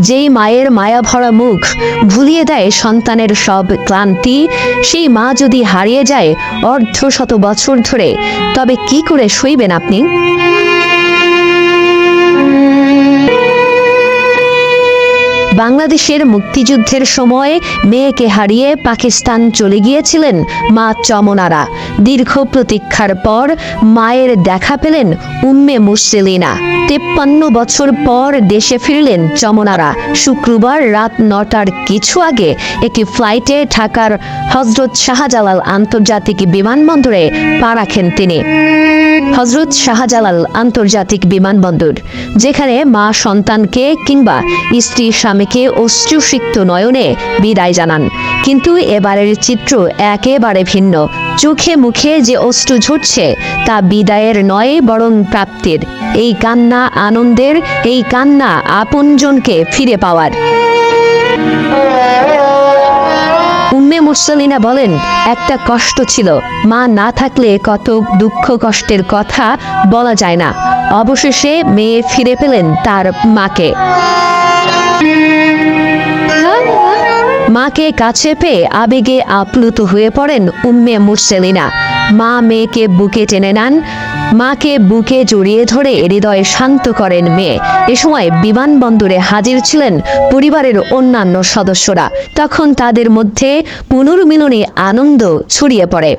যেই মায়ের মায়া ভরা মুখ ভুলিয়ে দেয় সন্তানের সব ক্লান্তি, সেই মা যদি হারিয়ে যায় অর্ধ শত বছর ধরে, তবে কি করে সইবেন আপনি? বাংলাদেশের মুক্তিযুদ্ধের সময় মেয়েকে হারিয়ে পাকিস্তান চলে গিয়েছিলেন মা চমনারা। দীর্ঘ প্রতীক্ষার পর মায়ের দেখা পেলেন উম্মে মুসলিনা তেপ্পান্ন বছর পর দেশে ফিরলেন চমনারা। শুক্রবার রাত নটার কিছু আগে একটি ফ্লাইটে ঢাকার হজরত শাহজালাল আন্তর্জাতিক বিমানবন্দরে পা রাখেন তিনি। হজরত শাহজালাল আন্তর্জাতিক বিমানবন্দর, যেখানে মা সন্তানকে কিংবা স্ত্রী স্বামীকে অশ্রুসিক্ত নয়নে বিদায় জানান। কিন্তু এবারের চিত্র একেবারে ভিন্ন। চোখে মুখে যে অশ্রু ঝরছে, তা বিদায়ের নয় বরং প্রাপ্তির। এই কান্না আনন্দের, এই কান্না আপনজনকে ফিরে পাওয়ার। মুসলিনা বলেন, একটা কষ্ট ছিল। মা না থাকলে কত দুঃখ কষ্টের কথা বলা যায় না। অবশেষে মেয়ে ফিরে পেলেন তার মাকে। মাকে কাছে পেয়ে আবেগে আপ্লুত হয়ে পড়েন উম্মে মুরসেলিনা। মা মেয়েকে বুকে টেনে নেন। মাকে বুকে জড়িয়ে ধরে হৃদয় শান্ত করেন মেয়ে। এ সময় বিমানবন্দরে হাজির ছিলেন পরিবারের অন্যান্য সদস্যরা। তখন তাদের মধ্যে পুনর্মিলনী আনন্দ ছড়িয়ে পড়ে।